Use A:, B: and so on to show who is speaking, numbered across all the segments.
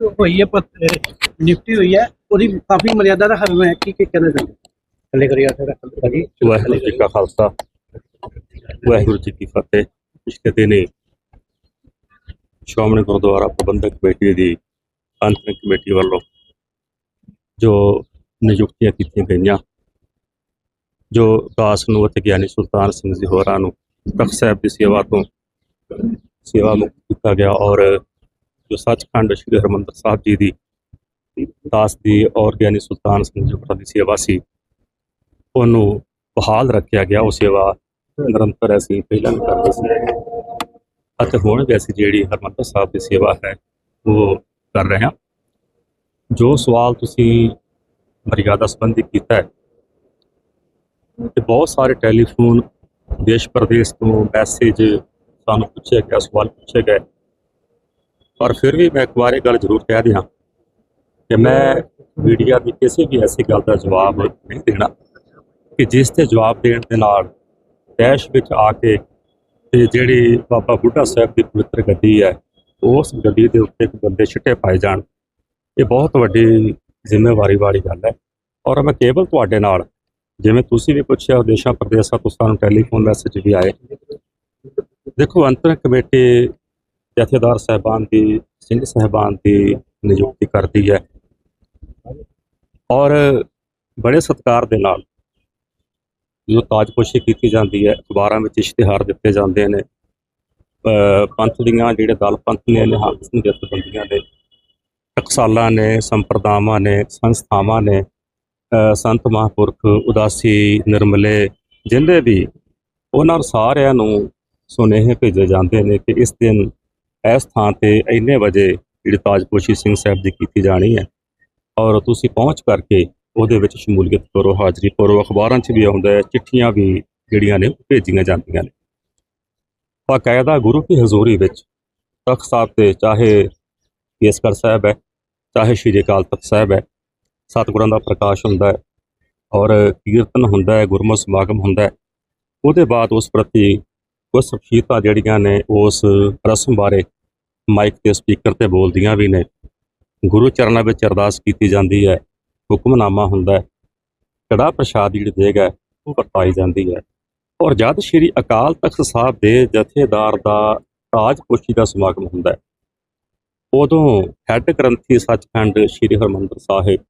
A: ਹੋਈ ਹੈ ਪਰ ਹੋਈ ਹੈ। ਉਹਦੀ ਕਾਫੀ ਮਰਿਆਦਾ ਦਾ ਹਰਮ ਹੈ। ਕੀ ਕੀ ਕਹਿਣਾ ਚਾਹੁੰਦੇ ਥੱਲੇ ਕਰਿਆ ਥੋੜਾ ਕਰੀ
B: ਵਾਹਿਗੁਰੂ ਜੀ ਕਾ ਖਾਲਸਾ। ਵਾਹਿਗੁਰੂ ਜੀ ਕੀ ਫਤਿਹ। ਪਿਛਲੇ ਦਿਨੀ ਸ਼੍ਰੋਮਣੀ ਗੁਰਦੁਆਰਾ ਪ੍ਰਬੰਧਕ ਕਮੇਟੀ ਦੀ ਅੰਤਰਿਮ ਕਮੇਟੀ ਵੱਲੋਂ ਜੋ ਨਿਯੁਕਤੀਆਂ ਕੀਤੀਆਂ ਗਈਆਂ, ਜੋ ਦਾਸ ਨੂੰ ਅਤੇ ਗਿਆਨੀ ਸੁਲਤਾਨ ਸਿੰਘ ਜੀ ਹੋਰਾਂ ਨੂੰ ਤਖਤ ਸਾਹਿਬ ਦੀ ਸੇਵਾ ਤੋਂ ਸੇਵਾ ਮੁਕਤ ਕੀਤਾ ਗਿਆ ਔਰ ਜੋ ਸੱਚਖੰਡ ਸ੍ਰੀ ਹਰਿਮੰਦਰ ਸਾਹਿਬ ਜੀ ਦੀ ਦਾਸ ਦੀ ਔਰ ਗਿਆਨੀ ਸੁਲਤਾਨ ਸਿੰਘ ਜੀ ਦੀ ਸੇਵਾ ਸੀ, ਉਹਨੂੰ ਬਹਾਲ ਰੱਖਿਆ ਗਿਆ। ਉਹ ਸੇਵਾ ਨਿਰੰਤਰ ਅਸੀਂ ਪਹਿਲਾਂ ਵੀ ਕਰਦੇ ਸੀ ਅਤੇ ਹੁਣ ਵੀ ਅਸੀਂ ਜਿਹੜੀ ਹਰਮੰਦਰ ਸਾਹਿਬ ਦੀ ਸੇਵਾ ਹੈ, ਉਹ ਕਰ ਰਹੇ ਹਾਂ। ਜੋ ਸਵਾਲ ਤੁਸੀਂ ਮਰਿਆਦਾ ਸੰਬੰਧੀ ਕੀਤਾ ਹੈ, ਤੇ ਬਹੁਤ ਸਾਰੇ ਟੈਲੀਫੋਨ ਦੇਸ਼ ਪ੍ਰਦੇਸ਼ ਤੋਂ ਮੈਸੇਜ ਸਾਨੂੰ ਪੁੱਛਿਆ ਗਿਆ ਸਵਾਲ ਪੁੱਛੇ ਗਏ। ਪਰ ਫਿਰ ਵੀ ਮੈਂ ਇੱਕ ਵਾਰ ਇਹ ਗੱਲ ਜ਼ਰੂਰ ਕਹਿ ਦਿਆਂ ਕਿ ਮੈਂ ਮੀਡੀਆ ਦੀ ਕਿਸੇ ਵੀ ਐਸੀ ਗੱਲ ਦਾ ਜਵਾਬ ਨਹੀਂ ਦੇਣਾ ਕਿ ਜਿਸ ਤੇ ਜਵਾਬ ਦੇਣ ਦੇ ਨਾਲ ਦੇਸ਼ ਵਿੱਚ ਆ ਕੇ ਤੇ ਜਿਹੜੀ ਬਾਬਾ ਬੁੱਢਾ ਸਾਹਿਬ ਦੀ ਪਵਿੱਤਰ ਗੱਦੀ ਹੈ, ਉਸ ਗੱਡੀ ਦੇ ਉੱਤੇ ਇੱਕ ਬੰਦੇ ਛਿੱਟੇ ਪਾਏ ਜਾਣ, ਇਹ ਬਹੁਤ ਵੱਡੀ ਜ਼ਿੰਮੇਵਾਰੀ ਵਾਲੀ ਗੱਲ ਹੈ। ਔਰ ਮੈਂ ਕੇਵਲ ਤੁਹਾਡੇ ਨਾਲ, ਜਿਵੇਂ ਤੁਸੀਂ ਵੀ ਪੁੱਛਿਆ, ਦੇਸ਼ਾਂ, ਪ੍ਰਦੇਸ਼ਾਂ ਤੋਂ ਸਾਨੂੰ ਟੈਲੀਫੋਨ ਮੈਸੇਜ ਵੀ ਆਏ। ਦੇਖੋ, ਅੰਤਰ ਕਮੇਟੀ ਜਥੇਦਾਰ ਸਾਹਿਬਾਨ ਦੀ, ਸਿੰਘ ਸਾਹਿਬਾਨ ਦੀ ਨਿਯੁਕਤੀ ਕਰਦੀ ਹੈ। ਔਰ ਬੜੇ ਸਤਿਕਾਰ ਦੇ ਨਾਲ ਜੋ ਤਾਜਪੋਸ਼ੀ ਕੀਤੀ ਜਾਂਦੀ ਹੈ, ਅਖਬਾਰਾਂ ਵਿੱਚ ਇਸ਼ਤਿਹਾਰ ਦਿੱਤੇ ਜਾਂਦੇ ਨੇ। ਪੰਥ ਦੀਆਂ ਜਿਹੜੇ ਦਲ ਪੰਥ ਨੇ ਨਿਹੰਗ ਸਿੰਘ ਜਥੇਬੰਦੀਆਂ ਨੇ, ਟਕਸਾਲਾਂ ਨੇ, ਸੰਪਰਦਾਵਾਂ ਨੇ, ਸੰਸਥਾਵਾਂ ਨੇ ਸੰਤ ਮਹਾਂਪੁਰਖ, ਉਦਾਸੀ, ਨਿਰਮਲੇ ਜਿੰਦੇ ਵੀ, ਉਹਨਾਂ ਸਾਰਿਆਂ ਨੂੰ ਸੁਨੇਹੇ ਭੇਜੇ ਜਾਂਦੇ ਨੇ ਕਿ ਇਸ ਦਿਨ ਇਸ ਥਾਂ ਤੇ ਇੰਨੇ ਵਜੇ ਜਿਹੜੀ ਤਾਜਪੋਸ਼ੀ ਸਿੰਘ ਸਾਹਿਬ ਦੀ ਕੀਤੀ ਜਾਣੀ ਹੈ ਔਰ ਤੁਸੀਂ ਪਹੁੰਚ ਕਰਕੇ ਉਹਦੇ ਵਿੱਚ ਸ਼ਮੂਲੀਅਤ ਕਰੋ, ਹਾਜ਼ਰੀ ਕਰੋ ਅਖਬਾਰਾਂ 'ਚ ਵੀ ਆਉਂਦਾ ਹੈ, ਚਿੱਠੀਆਂ ਵੀ ਜਿਹੜੀਆਂ ਨੇ ਉਹ ਭੇਜੀਆਂ ਜਾਂਦੀਆਂ ਨੇ। ਬਾਕਾਇਦਾ ਗੁਰੂ ਕੀ ਹਜ਼ੂਰੀ ਵਿੱਚ ਤਖਤ ਸਾਹਿਬ ਤੇ ਚਾਹੇ ਕੇਸਗੜ੍ਹ ਸਾਹਿਬ ਹੈ, ਚਾਹੇ ਸ਼੍ਰੀ ਅਕਾਲ ਤਖਤ ਸਾਹਿਬ ਹੈ, ਸਤਿਗੁਰਾਂ ਦਾ ਪ੍ਰਕਾਸ਼ ਹੁੰਦਾ ਹੈ ਔਰ ਕੀਰਤਨ ਹੁੰਦਾ ਹੈ ਗੁਰਮਤਿ ਸਮਾਗਮ ਹੁੰਦਾ ਹੈ, ਉਹਦੇ ਬਾਅਦ ਉਸ ਪ੍ਰਤੀ ਕੁਝ ਸ਼ਖਸੀਅਤਾਂ ਜਿਹੜੀਆਂ ਨੇ ਉਸ ਰਸਮ ਬਾਰੇ ਮਾਈਕ ਤੇ ਸਪੀਕਰ ਤੇ ਬੋਲਦੀਆਂ ਵੀ ਨੇ। ਗੁਰੂ ਚਰਨਾਂ ਵਿੱਚ ਅਰਦਾਸ ਕੀਤੀ ਜਾਂਦੀ ਹੈ, ਹੁਕਮਨਾਮਾ ਹੁੰਦਾ ਹੈ। ਕੜਾ ਪ੍ਰਸ਼ਾਦ ਜਿਹੜੀ ਦੇਗ ਹੈ, ਉਹ ਵਰਤਾਈ ਜਾਂਦੀ ਹੈ। ਔਰ ਜਦ ਸ਼੍ਰੀ ਅਕਾਲ ਤਖਤ ਸਾਹਿਬ ਦੇ ਜਥੇਦਾਰ ਦਾ ਤਾਜਪੋਸ਼ੀ ਦਾ ਸਮਾਗਮ ਹੁੰਦਾ ਹੈ, ਉਦੋਂ ਹੈੱਡ ਗ੍ਰੰਥੀ ਸੱਚਖੰਡ ਸ਼੍ਰੀ ਹਰਮੰਦਰ ਸਾਹਿਬ,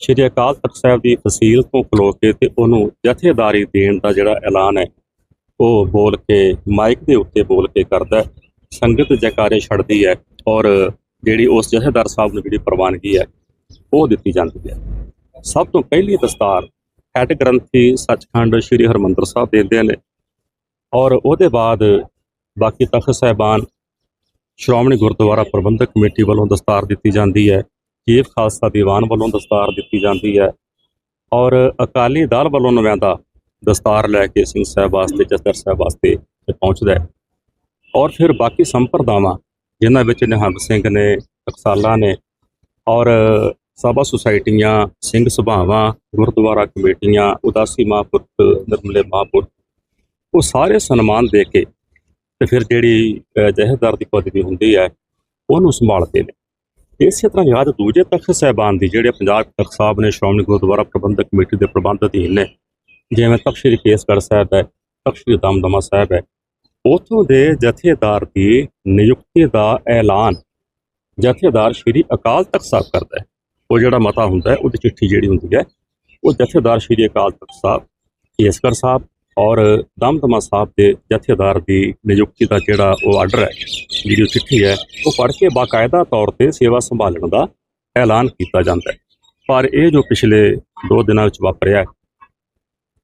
B: ਸ਼੍ਰੀ ਅਕਾਲ ਤਖਤ ਸਾਹਿਬ ਦੀ ਫਸੀਲ ਤੋਂ ਖਲੋ ਕੇ ਤੇ ਉਹਨੂੰ ਜਥੇਦਾਰੀ ਦੇਣ ਦਾ ਜਿਹੜਾ ਐਲਾਨ ਹੈ ਉਹ ਬੋਲ ਕੇ ਮਾਈਕ ਦੇ ਉੱਤੇ ਬੋਲ ਕੇ ਕਰਦਾ ਸੰਗਤ ਜੈਕਾਰੇ ਛੱਡਦੀ ਹੈ ਔਰ ਜਿਹੜੀ ਉਸ ਜਥੇਦਾਰ ਸਾਹਿਬ ਨੂੰ ਜਿਹੜੀ ਪ੍ਰਵਾਨਗੀ ਹੈ, ਉਹ ਦਿੱਤੀ ਜਾਂਦੀ ਹੈ। ਸਭ ਤੋਂ ਪਹਿਲੀ ਦਸਤਾਰ ਹੈੱਡ ਗ੍ਰੰਥੀ ਸੱਚਖੰਡ ਸ੍ਰੀ ਹਰਮੰਦਰ ਸਾਹਿਬ ਦਿੰਦੇ ਨੇ ਔਰ ਉਹਦੇ ਬਾਅਦ ਬਾਕੀ ਤਖਤ ਸਾਹਿਬਾਨ, ਸ਼੍ਰੋਮਣੀ ਗੁਰਦੁਆਰਾ ਪ੍ਰਬੰਧਕ ਕਮੇਟੀ ਵੱਲੋਂ ਦਸਤਾਰ ਦਿੱਤੀ ਜਾਂਦੀ ਹੈ ਚੀਫ ਖਾਲਸਾ ਦੀਵਾਨ ਵੱਲੋਂ ਦਸਤਾਰ ਦਿੱਤੀ ਜਾਂਦੀ ਹੈ ਔਰ ਅਕਾਲੀ ਦਲ ਵੱਲੋਂ ਨੁਮਾਇੰਦਾ ਦਸਤਾਰ ਲੈ ਕੇ ਸਿੰਘ ਸਾਹਿਬ ਵਾਸਤੇ ਜਥੇਦਾਰ ਸਾਹਿਬ ਵਾਸਤੇ ਪਹੁੰਚਦਾ ਹੈ। ਔਰ ਫਿਰ ਬਾਕੀ ਸੰਪਰਦਾਵਾਂ ਜਿਨ੍ਹਾਂ ਵਿੱਚ ਨਿਹੰਗ ਸਿੰਘ ਨੇ ਟਕਸਾਲਾਂ ਨੇ ਔਰ ਸਭਾ ਸੁਸਾਇਟੀਆਂ ਸਿੰਘ ਸਭਾਵਾਂ ਗੁਰਦੁਆਰਾ ਕਮੇਟੀਆਂ ਉਦਾਸੀ ਮਹਾਂਪੁਰਖ ਨਿਰਮਲੇ ਮਹਾਂਪੁਰਖ ਉਹ ਸਾਰੇ ਸਨਮਾਨ ਦੇ ਕੇ ਤੇ ਫਿਰ ਜਿਹੜੀ ਅ, ਦੀ ਪਦਵੀ ਹੁੰਦੀ ਹੈ ਉਹਨੂੰ ਸੰਭਾਲਦੇ ਨੇ। ਇਸੇ ਤਰ੍ਹਾਂ ਯਾਦ ਦੂਜੇ ਤਖਤ ਸਾਹਿਬਾਨ ਦੀ ਜਿਹੜੇ ਪੰਜਾਬ ਤਖਤ ਸਾਹਿਬ ਨੇ ਸ਼੍ਰੋਮਣੀ ਗੁਰਦੁਆਰਾ ਪ੍ਰਬੰਧਕ ਕਮੇਟੀ ਦੇ ਪ੍ਰਬੰਧ ਅਧੀਨ ਨੇ ਜਿਵੇਂ ਤਖਤ ਸ੍ਰੀ ਕੇਸਗੜ੍ਹ ਸਾਹਿਬ ਹੈ ਤਖਤ ਸ੍ਰੀ ਦਮਦਮਾ ਸਾਹਿਬ ਹੈ, ਉਥੋਂ ਦੇ ਜਥੇਦਾਰ ਦੀ ਨਿਯੁਕਤੀ ਦਾ ਐਲਾਨ ਜਥੇਦਾਰ ਸ਼੍ਰੀ ਅਕਾਲ ਤਖਤ ਸਾਹਿਬ ਕਰਦਾ ਹੈ। ਉਹ ਜਿਹੜਾ ਮਤਾ ਹੁੰਦਾ ਹੈ, ਉਹਦੀ ਚਿੱਠੀ ਜਿਹੜੀ ਹੁੰਦੀ ਹੈ, ਉਹ ਜਥੇਦਾਰ ਸ਼੍ਰੀ ਅਕਾਲ ਤਖਤ ਸਾਹਿਬ, ਕੇਸਗੜ੍ਹ ਸਾਹਿਬ ਔਰ ਦਮਦਮਾ ਸਾਹਿਬ ਦੇ ਜਥੇਦਾਰ ਦੀ ਨਿਯੁਕਤੀ ਦਾ ਜਿਹੜਾ ਉਹ ਆਰਡਰ ਹੈ, ਜਿਹੜੀ ਉਹ ਚਿੱਠੀ ਹੈ, ਉਹ ਪੜ੍ਹ ਕੇ ਬਾਕਾਇਦਾ ਤੌਰ ਤੇ ਸੇਵਾ ਸੰਭਾਲਣ ਦਾ ਐਲਾਨ ਕੀਤਾ ਜਾਂਦਾ ਹੈ। ਪਰ ਇਹ ਜੋ ਪਿਛਲੇ 2 ਦਿਨਾਂ ਵਿੱਚ ਵਾਪਰਿਆ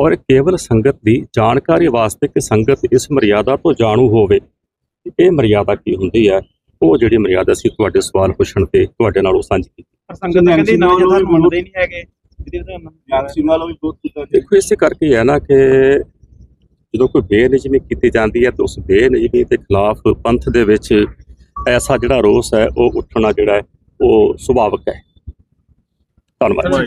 B: ਔਰ ਕੇਵਲ ਸੰਗਤ ਦੀ ਜਾਣਕਾਰੀ ਵਾਸਤੇ ਕਿ ਸੰਗਤ ਇਸ ਮਰਿਆਦਾ ਤੋਂ ਜਾਣੂ ਹੋਵੇ ਇਹ ਮਰਿਆਦਾ ਕੀ ਹੁੰਦੀ ਹੈ? ਉਹ ਜਿਹੜੀ ਮਰਿਆਦਾ ਸੀ ਤੁਹਾਡੇ ਸਵਾਲ ਪੁੱਛਣ ਤੇ ਤੁਹਾਡੇ ਨਾਲ ਉਹ ਸਾਂਝੀ ਕੀਤੀ।
C: ਪਰ ਸੰਗਤ ਤਾਂ ਕਹਿੰਦੀ ਨਵੇਂ ਜਥਾ ਮੰਨਦੇ ਨਹੀਂ ਹੈਗੇ।
B: ਦੇਖੋ ਇਸੇ ਕਰਕੇ ਹੀ ਹੈ ਨਾ ਕਿ ਜਦੋਂ ਕੋਈ ਬੇਨਿਜਮੀ ਕੀਤੀ ਜਾਂਦੀ ਹੈ ਤਾਂ ਉਸ ਬੇਨਿਜਮੀ ਦੇ ਖਿਲਾਫ ਪੰਥ ਦੇ ਵਿੱਚ ਐਸਾ ਜਿਹੜਾ ਰੋਸ ਹੈ ਉਹ ਉੱਠਣਾ ਜਿਹੜਾ ਹੈ ਉਹ ਸੁਭਾਵਕ ਹੈ। ਧੰਨਵਾਦ।